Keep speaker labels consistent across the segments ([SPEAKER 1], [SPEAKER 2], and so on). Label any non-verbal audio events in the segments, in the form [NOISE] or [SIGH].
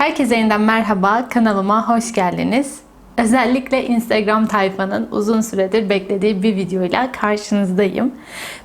[SPEAKER 1] Herkese yeniden merhaba, kanalıma hoş geldiniz. Özellikle Instagram tayfanın uzun süredir beklediği bir videoyla karşınızdayım.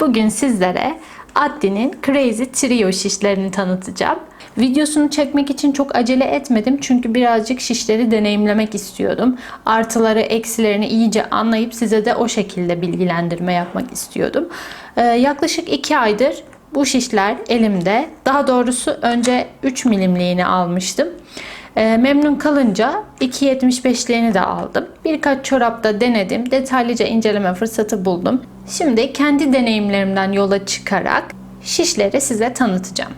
[SPEAKER 1] Bugün sizlere Addi'nin Crazy Trio şişlerini tanıtacağım. Videosunu çekmek için çok acele etmedim çünkü birazcık şişleri deneyimlemek istiyordum. Artıları, eksilerini iyice anlayıp size de o şekilde bilgilendirme yapmak istiyordum. Ee, yaklaşık 2 aydır bu şişler elimde. Daha doğrusu önce 3 milimliğini almıştım. Ee, memnun kalınca 2.75'liğini de aldım. Birkaç çorapta denedim. Detaylıca inceleme fırsatı buldum. Şimdi kendi deneyimlerimden yola çıkarak şişleri size tanıtacağım.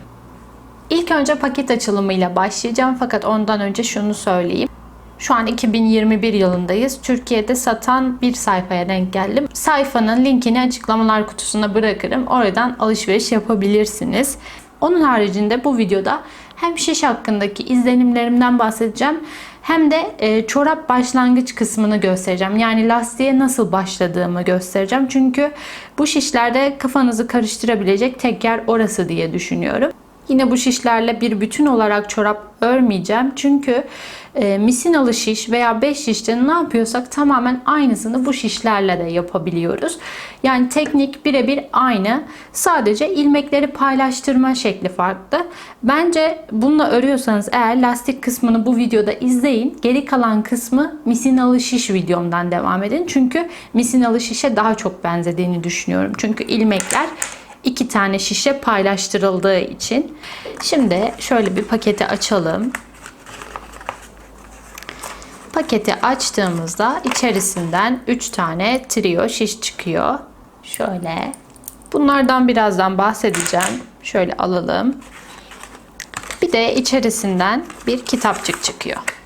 [SPEAKER 1] İlk önce paket açılımıyla başlayacağım fakat ondan önce şunu söyleyeyim. Şu an 2021 yılındayız. Türkiye'de satan bir sayfaya denk geldim. Sayfanın linkini açıklamalar kutusuna bırakırım. Oradan alışveriş yapabilirsiniz. Onun haricinde bu videoda hem şiş hakkındaki izlenimlerimden bahsedeceğim hem de e, çorap başlangıç kısmını göstereceğim. Yani lastiğe nasıl başladığımı göstereceğim. Çünkü bu şişlerde kafanızı karıştırabilecek tek yer orası diye düşünüyorum. Yine bu şişlerle bir bütün olarak çorap örmeyeceğim. Çünkü e, misinalı şiş veya 5 şişte ne yapıyorsak tamamen aynısını bu şişlerle de yapabiliyoruz. Yani teknik birebir aynı. Sadece ilmekleri paylaştırma şekli farklı. Bence bununla örüyorsanız eğer lastik kısmını bu videoda izleyin. Geri kalan kısmı misinalı şiş videomdan devam edin. Çünkü misinalı şişe daha çok benzediğini düşünüyorum. Çünkü ilmekler iki tane şişe paylaştırıldığı için. Şimdi şöyle bir paketi açalım. Paketi açtığımızda içerisinden 3 tane trio şiş çıkıyor. Şöyle. Bunlardan birazdan bahsedeceğim. Şöyle alalım. Bir de içerisinden bir kitapçık çıkıyor.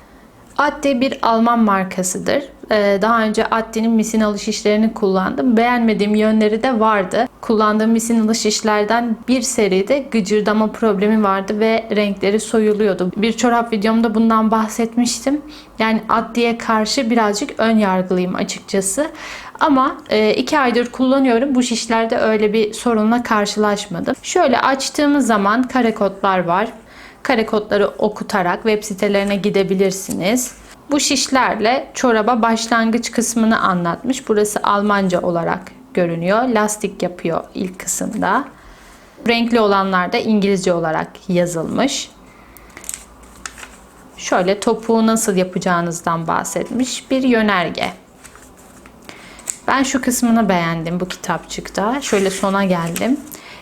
[SPEAKER 1] Addi bir Alman markasıdır. Ee, daha önce Addi'nin misinalı şişlerini kullandım. Beğenmediğim yönleri de vardı. Kullandığım misinalı şişlerden bir seride gıcırdama problemi vardı ve renkleri soyuluyordu. Bir çorap videomda bundan bahsetmiştim. Yani Addi'ye karşı birazcık ön yargılıyım açıkçası. Ama e, iki aydır kullanıyorum. Bu şişlerde öyle bir sorunla karşılaşmadım. Şöyle açtığımız zaman kare kodlar var. Kare kodları okutarak web sitelerine gidebilirsiniz. Bu şişlerle çoraba başlangıç kısmını anlatmış. Burası Almanca olarak görünüyor. Lastik yapıyor ilk kısımda. Renkli olanlar da İngilizce olarak yazılmış. Şöyle topuğu nasıl yapacağınızdan bahsetmiş bir yönerge. Ben şu kısmını beğendim bu kitapçıkta. Şöyle sona geldim.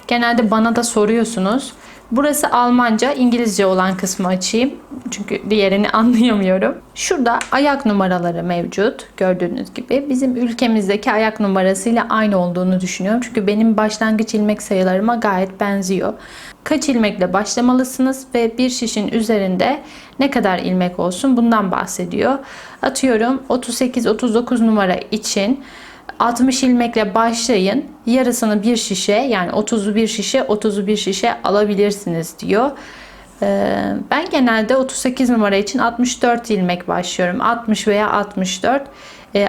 [SPEAKER 1] Genelde bana da soruyorsunuz. Burası Almanca, İngilizce olan kısmı açayım. Çünkü diğerini [LAUGHS] anlayamıyorum. Şurada ayak numaraları mevcut. Gördüğünüz gibi. Bizim ülkemizdeki ayak numarasıyla aynı olduğunu düşünüyorum. Çünkü benim başlangıç ilmek sayılarıma gayet benziyor. Kaç ilmekle başlamalısınız ve bir şişin üzerinde ne kadar ilmek olsun bundan bahsediyor. Atıyorum 38-39 numara için 60 ilmekle başlayın. Yarısını bir şişe yani 30'u bir şişe 30'u bir şişe alabilirsiniz diyor. Ee, ben genelde 38 numara için 64 ilmek başlıyorum. 60 veya 64.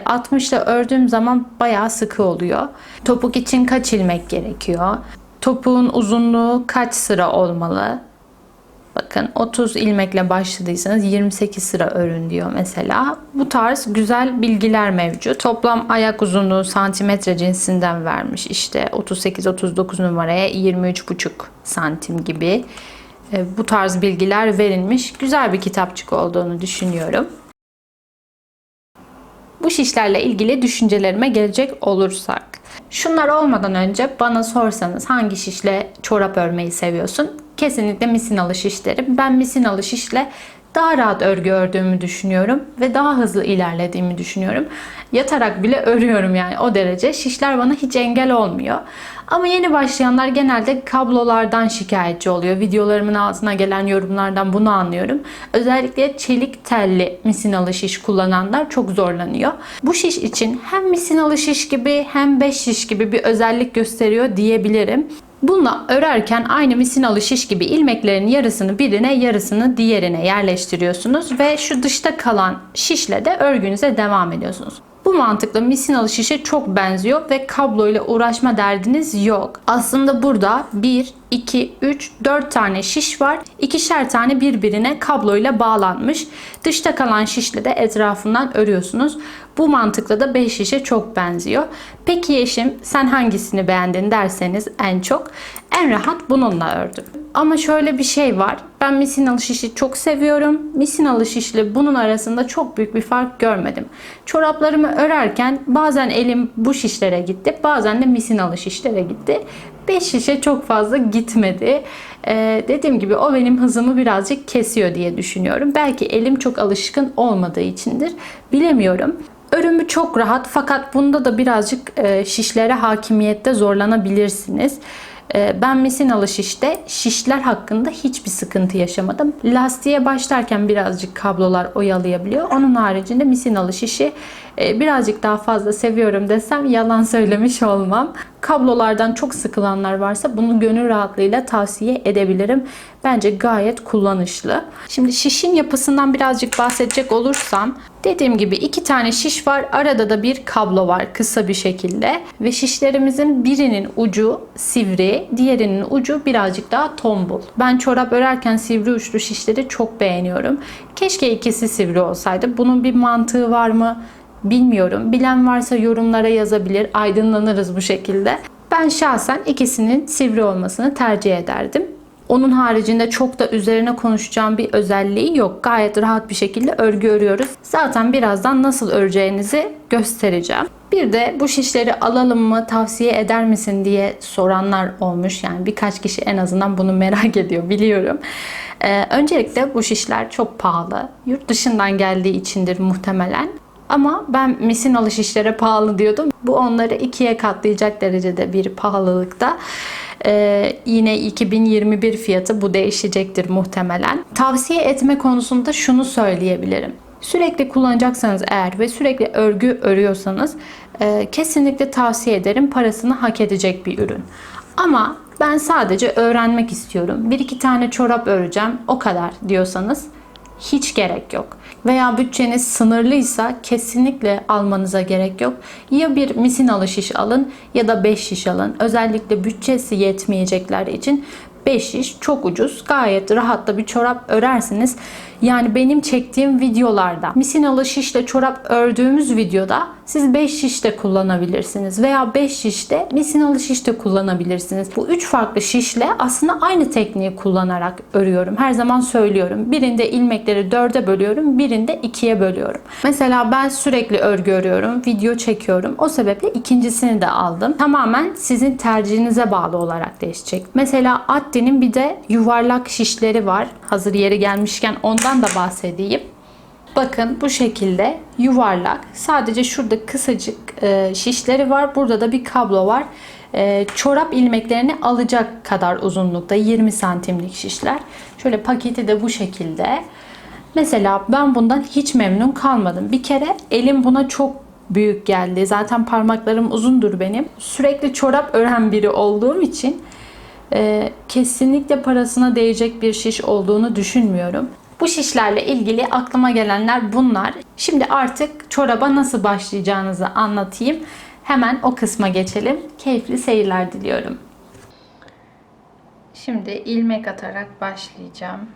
[SPEAKER 1] 60 ile ördüğüm zaman bayağı sıkı oluyor. Topuk için kaç ilmek gerekiyor? Topuğun uzunluğu kaç sıra olmalı? Bakın 30 ilmekle başladıysanız 28 sıra örün diyor mesela. Bu tarz güzel bilgiler mevcut. Toplam ayak uzunluğu santimetre cinsinden vermiş. İşte 38-39 numaraya 23,5 santim gibi. E, bu tarz bilgiler verilmiş. Güzel bir kitapçık olduğunu düşünüyorum. Bu şişlerle ilgili düşüncelerime gelecek olursak. Şunlar olmadan önce bana sorsanız hangi şişle çorap örmeyi seviyorsun? Kesinlikle misinalı şiş derim. Ben misinalı şişle daha rahat örgü ördüğümü düşünüyorum ve daha hızlı ilerlediğimi düşünüyorum. Yatarak bile [LAUGHS] örüyorum yani o derece. Şişler bana hiç engel olmuyor. Ama yeni başlayanlar genelde kablolardan şikayetçi oluyor. Videolarımın altına gelen yorumlardan bunu anlıyorum. Özellikle çelik telli misinalı şiş kullananlar çok zorlanıyor. Bu şiş için hem misinalı şiş gibi hem 5 şiş gibi bir özellik gösteriyor diyebilirim. Bununla örerken aynı misinalı şiş gibi ilmeklerin yarısını birine yarısını diğerine yerleştiriyorsunuz ve şu dışta kalan şişle de örgünüze devam ediyorsunuz. Bu mantıkla misinalı şişe çok benziyor ve kablo ile uğraşma derdiniz yok. Aslında burada 1, 2, 3, 4 tane şiş var. İkişer tane birbirine kabloyla bağlanmış. Dışta kalan şişle de etrafından örüyorsunuz. Bu mantıkla da 5 şişe çok benziyor. Peki Yeşim sen hangisini beğendin derseniz en çok en rahat bununla ördüm. Ama şöyle bir şey var. Ben misinalı şişi çok seviyorum. Misinalı şişle bunun arasında çok büyük bir fark görmedim. Çoraplarımı örerken bazen elim bu şişlere gitti. Bazen de misinalı şişlere gitti. 5 şişe çok fazla gitmedi. Ee, dediğim gibi o benim hızımı birazcık kesiyor diye düşünüyorum. Belki elim çok alışkın olmadığı içindir. Bilemiyorum. Örümü çok rahat fakat bunda da birazcık e, şişlere hakimiyette zorlanabilirsiniz. E, Ben misinalı şişte şişler hakkında hiçbir sıkıntı yaşamadım. Lastiğe başlarken birazcık kablolar oyalayabiliyor. Onun haricinde misinalı şişi e, birazcık daha fazla seviyorum desem yalan söylemiş olmam. Kablolardan çok sıkılanlar varsa bunu gönül rahatlığıyla tavsiye edebilirim. Bence gayet kullanışlı. Şimdi şişin yapısından birazcık bahsedecek olursam dediğim gibi iki tane şiş var. Arada da bir kablo var kısa bir şekilde ve şişlerimizin birinin ucu sivri, diğerinin ucu birazcık daha tombul. Ben çorap örerken sivri uçlu şişleri çok beğeniyorum. Keşke ikisi sivri olsaydı. Bunun bir mantığı var mı? Bilmiyorum. Bilen varsa yorumlara yazabilir. Aydınlanırız bu şekilde. Ben şahsen ikisinin sivri olmasını tercih ederdim. Onun haricinde çok da üzerine konuşacağım bir özelliği yok. Gayet rahat bir şekilde örgü örüyoruz. Zaten birazdan nasıl öreceğinizi göstereceğim. Bir de bu şişleri alalım mı, tavsiye eder misin diye soranlar olmuş. Yani birkaç kişi en azından bunu merak [LAUGHS] ediyor biliyorum. Ee, öncelikle bu şişler çok pahalı. Yurt dışından geldiği içindir muhtemelen. Ama ben misinalı şişlere pahalı diyordum. Bu onları ikiye katlayacak derecede bir pahalılıkta. Ee, yine 2021 fiyatı bu değişecektir muhtemelen. Tavsiye etme konusunda şunu söyleyebilirim. Sürekli kullanacaksanız eğer ve sürekli örgü örüyorsanız e, kesinlikle tavsiye ederim. Parasını hak edecek bir ürün. Ama ben sadece öğrenmek istiyorum. Bir iki tane çorap öreceğim o kadar diyorsanız hiç gerek yok. Veya bütçeniz sınırlıysa kesinlikle almanıza gerek yok. Ya bir misinalı şiş alın ya da 5 şiş alın. Özellikle bütçesi yetmeyecekler için 5 şiş çok ucuz. Gayet rahat da bir çorap örersiniz. Yani benim çektiğim videolarda misinalı şişle çorap ördüğümüz videoda siz 5 şiş de kullanabilirsiniz veya 5 şiş de misinalı şiş de kullanabilirsiniz. Bu 3 farklı şişle aslında aynı tekniği kullanarak örüyorum. Her zaman söylüyorum. Birinde ilmekleri 4'e bölüyorum, birinde 2'ye bölüyorum. Mesela ben sürekli örgü örüyorum, video çekiyorum. O sebeple ikincisini de aldım. Tamamen sizin tercihinize bağlı olarak değişecek. Mesela Atti'nin bir de yuvarlak şişleri var. Hazır yeri gelmişken ondan da bahsedeyim. Bakın bu şekilde yuvarlak. Sadece şurada kısacık e, şişleri var. Burada da bir kablo var. E, çorap ilmeklerini alacak kadar uzunlukta 20 santimlik şişler. Şöyle paketi de bu şekilde. Mesela ben bundan hiç memnun kalmadım. Bir kere elim buna çok büyük geldi. Zaten parmaklarım uzundur benim. Sürekli çorap ören biri olduğum için e, kesinlikle parasına değecek bir şiş olduğunu düşünmüyorum. Bu şişlerle ilgili aklıma gelenler bunlar. Şimdi artık çoraba nasıl başlayacağınızı anlatayım. Hemen o kısma geçelim. Keyifli seyirler diliyorum. Şimdi ilmek atarak başlayacağım.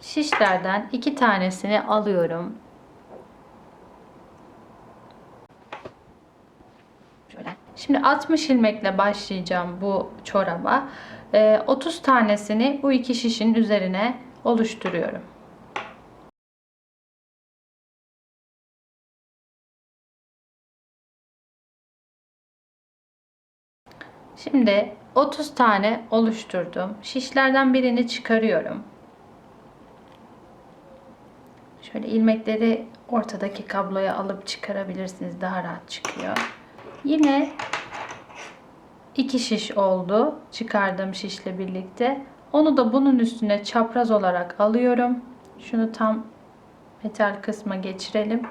[SPEAKER 1] Şişlerden iki tanesini alıyorum. Şimdi 60 ilmekle başlayacağım bu çoraba. Ee, 30 tanesini bu iki şişin üzerine oluşturuyorum. Şimdi 30 tane oluşturdum. Şişlerden birini çıkarıyorum. Şöyle ilmekleri ortadaki kabloya alıp çıkarabilirsiniz. Daha rahat çıkıyor. Yine iki şiş oldu. Çıkardığım şişle birlikte. Onu da bunun üstüne çapraz olarak alıyorum. Şunu tam metal kısma geçirelim.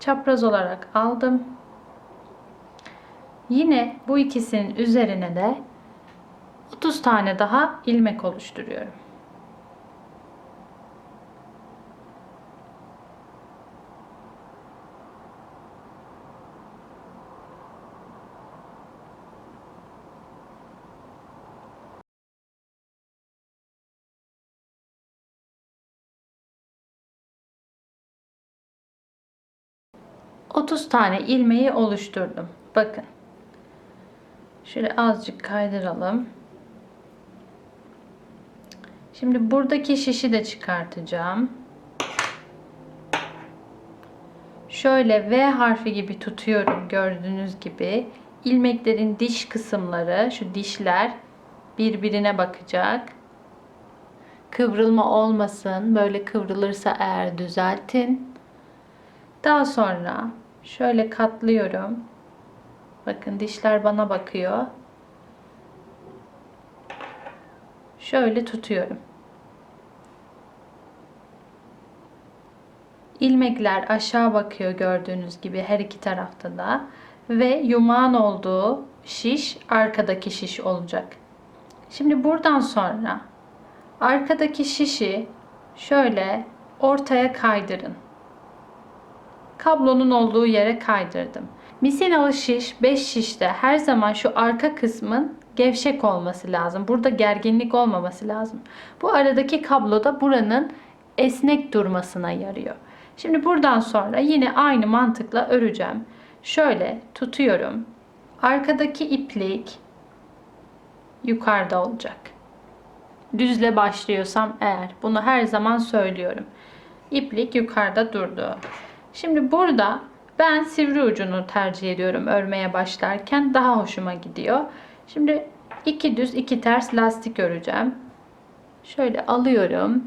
[SPEAKER 1] Çapraz olarak aldım. Yine bu ikisinin üzerine de 30 tane daha ilmek oluşturuyorum. 30 tane ilmeği oluşturdum. Bakın. Şöyle azıcık kaydıralım. Şimdi buradaki şişi de çıkartacağım. Şöyle V harfi gibi tutuyorum gördüğünüz gibi. İlmeklerin diş kısımları, şu dişler birbirine bakacak. Kıvrılma olmasın. Böyle kıvrılırsa eğer düzeltin. Daha sonra şöyle katlıyorum. Bakın dişler bana bakıyor. Şöyle tutuyorum. İlmekler aşağı bakıyor gördüğünüz gibi her iki tarafta da ve yumağın olduğu şiş arkadaki şiş olacak. Şimdi buradan sonra arkadaki şişi şöyle ortaya kaydırın. Kablonun olduğu yere kaydırdım. Misinalı şiş 5 şişte her zaman şu arka kısmın gevşek olması lazım. Burada gerginlik olmaması lazım. Bu aradaki kablo da buranın esnek durmasına yarıyor. Şimdi buradan sonra yine aynı mantıkla öreceğim. Şöyle tutuyorum. Arkadaki iplik yukarıda olacak. Düzle başlıyorsam eğer bunu her zaman söylüyorum. İplik yukarıda durdu. Şimdi burada ben sivri ucunu tercih ediyorum örmeye başlarken daha hoşuma gidiyor. Şimdi iki düz iki ters lastik öreceğim. Şöyle alıyorum.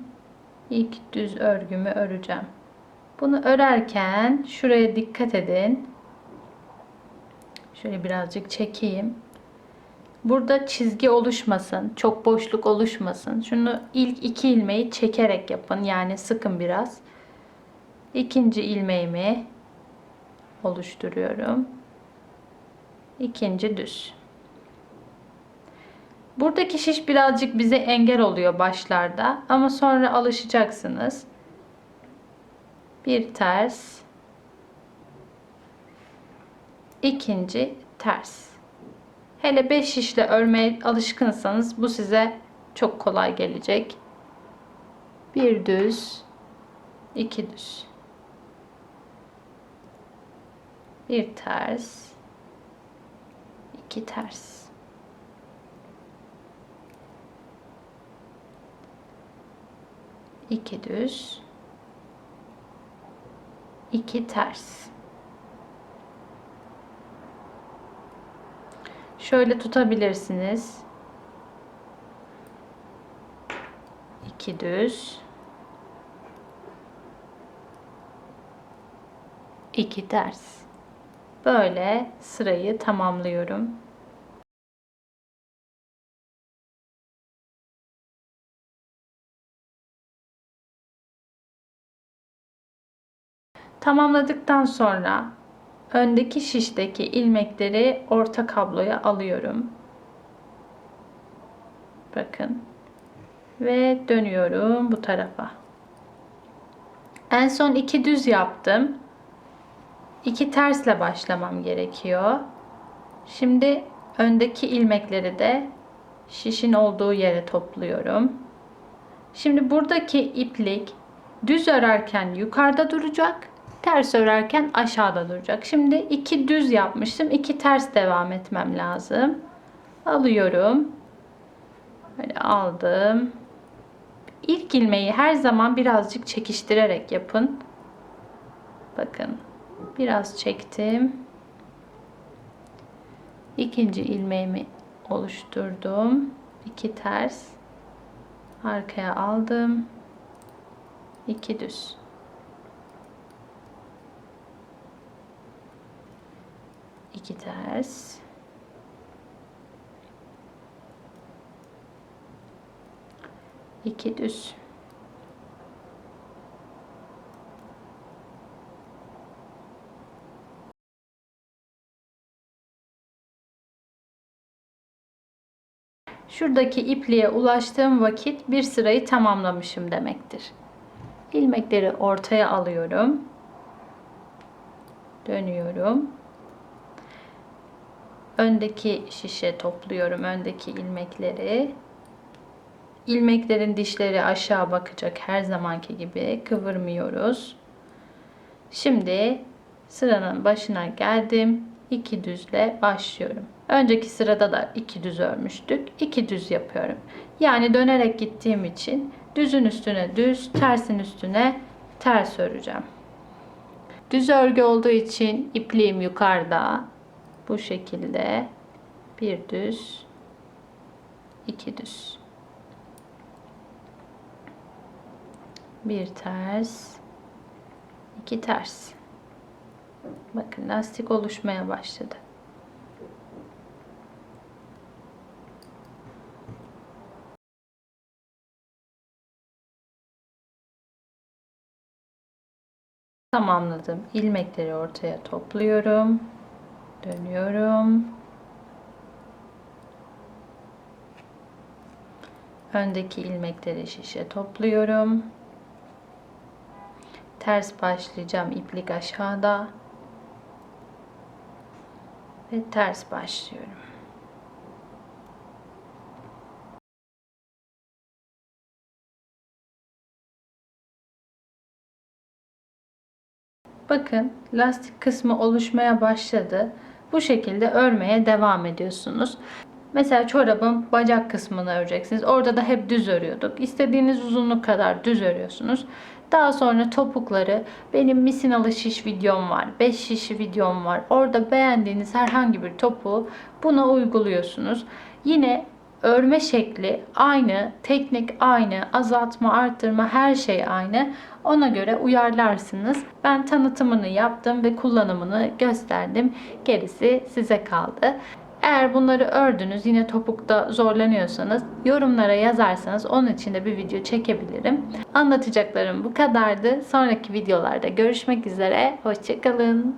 [SPEAKER 1] İlk düz örgümü öreceğim. Bunu örerken şuraya dikkat edin. Şöyle birazcık çekeyim. Burada çizgi oluşmasın, çok boşluk oluşmasın. Şunu ilk iki ilmeği çekerek yapın. Yani sıkın biraz. İkinci ilmeğimi oluşturuyorum. İkinci düz. Buradaki şiş birazcık bize engel oluyor başlarda ama sonra alışacaksınız. Bir ters. ikinci ters. Hele 5 şişle örmeye alışkınsanız bu size çok kolay gelecek. Bir düz, iki düz. Bir ters, iki ters. iki düz, iki ters. Şöyle tutabilirsiniz. iki düz, iki ters. Böyle sırayı tamamlıyorum. Tamamladıktan sonra öndeki şişteki ilmekleri orta kabloya alıyorum. Bakın. Ve dönüyorum bu tarafa. En son iki düz yaptım. İki tersle başlamam gerekiyor. Şimdi öndeki ilmekleri de şişin olduğu yere topluyorum. Şimdi buradaki iplik düz örerken yukarıda duracak ters örerken aşağıda duracak. Şimdi iki düz yapmıştım. iki ters devam etmem lazım. Alıyorum. Böyle aldım. İlk ilmeği her zaman birazcık çekiştirerek yapın. Bakın. Biraz çektim. İkinci ilmeğimi oluşturdum. İki ters. Arkaya aldım. İki düz. 2 ters. iki düz. Şuradaki ipliğe ulaştığım vakit bir sırayı tamamlamışım demektir. İlmekleri ortaya alıyorum. Dönüyorum öndeki şişe topluyorum öndeki ilmekleri. İlmeklerin dişleri aşağı bakacak her zamanki gibi kıvırmıyoruz. Şimdi sıranın başına geldim. İki düzle başlıyorum. Önceki sırada da iki düz örmüştük. İki düz yapıyorum. Yani dönerek gittiğim için düzün üstüne düz, tersin üstüne ters öreceğim. Düz örgü olduğu için ipliğim yukarıda. Bu şekilde bir düz, iki düz. Bir ters, iki ters. Bakın lastik oluşmaya başladı. Tamamladım. İlmekleri ortaya topluyorum. Dönüyorum. Öndeki ilmekleri şişe topluyorum. Ters başlayacağım. iplik aşağıda. Ve ters başlıyorum. Bakın lastik kısmı oluşmaya başladı. Bu şekilde örmeye devam ediyorsunuz. Mesela çorabın bacak kısmını öreceksiniz. Orada da hep düz örüyorduk. İstediğiniz uzunluk kadar düz örüyorsunuz. Daha sonra topukları benim misinalı şiş videom var. 5 şişi videom var. Orada beğendiğiniz herhangi bir topuğu buna uyguluyorsunuz. Yine örme şekli aynı, teknik aynı, azaltma, arttırma her şey aynı. Ona göre uyarlarsınız. Ben tanıtımını yaptım ve kullanımını gösterdim. Gerisi size kaldı. Eğer bunları ördünüz yine topukta zorlanıyorsanız yorumlara yazarsanız onun için de bir video çekebilirim. Anlatacaklarım bu kadardı. Sonraki videolarda görüşmek üzere. Hoşçakalın.